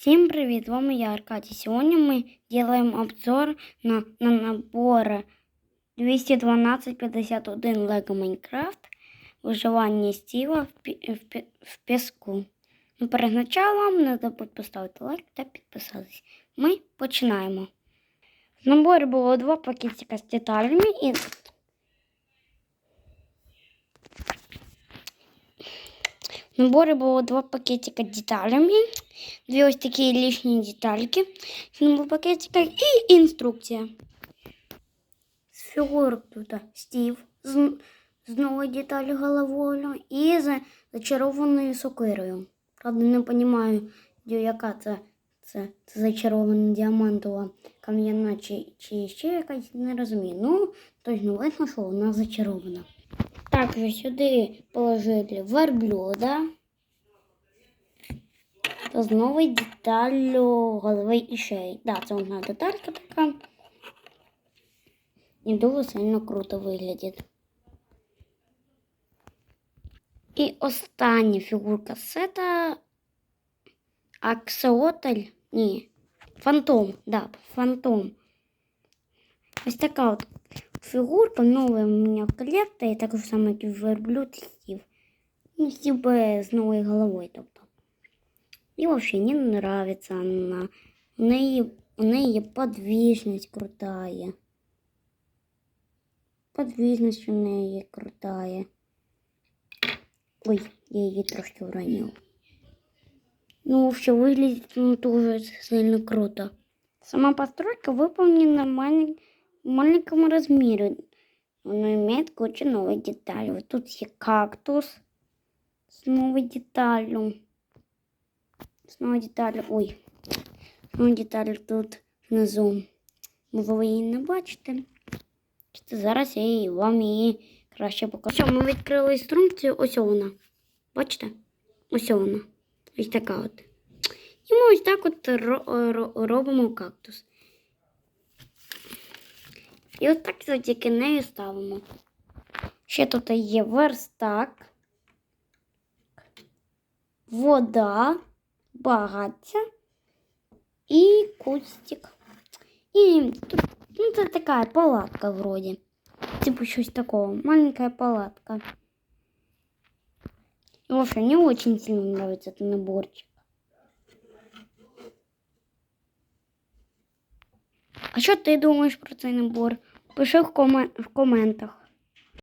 Всем привет, вами я, Аркадий. Сегодня мы делаем обзор на, на набор 21251 Lego Minecraft Выживание Стива в, в, в піску. Ну, перед началом не забудь поставити лайк та підписатись. Ми починаємо. В наборі було два пакетика з деталями і В наборі було два пакетика з деталями, дві ось такі лишні детальки в пакетика і інструкція. З фігурок тут Стів з, з новою деталью головою і з зачарованою сокирою. Правда, не розумію, яка це, це, це зачарована діамантова кам'яна чи, чи ще якась, не розумію. Ну, точно видно, що вона зачарована. Також сюди положили верблюда. Та з новою деталлю голови і шиї. Да, це одна деталька така. І дуже сильно круто виглядить. І остання фігурка сета Аксеотель. Ні. Фантом. Да, фантом. Ось така от фігурка новая у меня в колекції, так же само, як і верблюд Стів. Ну, Стів би з новою головою, тобто. І взагалі мені нравится она. У неї, у неї є подвижність крутая. Подвижність у неї є крутая. Ой, я її трошки уронив. Ну, вообще выглядит ну, тоже сильно круто. Сама постройка выполнена в малень- маленьком размере. Она имеет кучу новых деталей. Вот тут есть кактус с новой деталью. С новой деталью. Ой. С новой деталью тут внизу. Можливо, ви її не бачите. Чи зараз я її, вам її краще покажу. Що, ми відкрили інструкцію. Ось вона. Бачите? Ось вона. Ось така от. І ми ось так от ро- ро- робимо кактус. І от так завдяки нею ставимо. Ще тут є верстак, вода, багаття і кустик. І тут ну, це така палатка вроді. Типу щось такого. Маленькая палатка. И вообще, мне очень сильно нравится этот наборчик. А що ти думаєш про цей набор? Пиши в, коме- в коментах.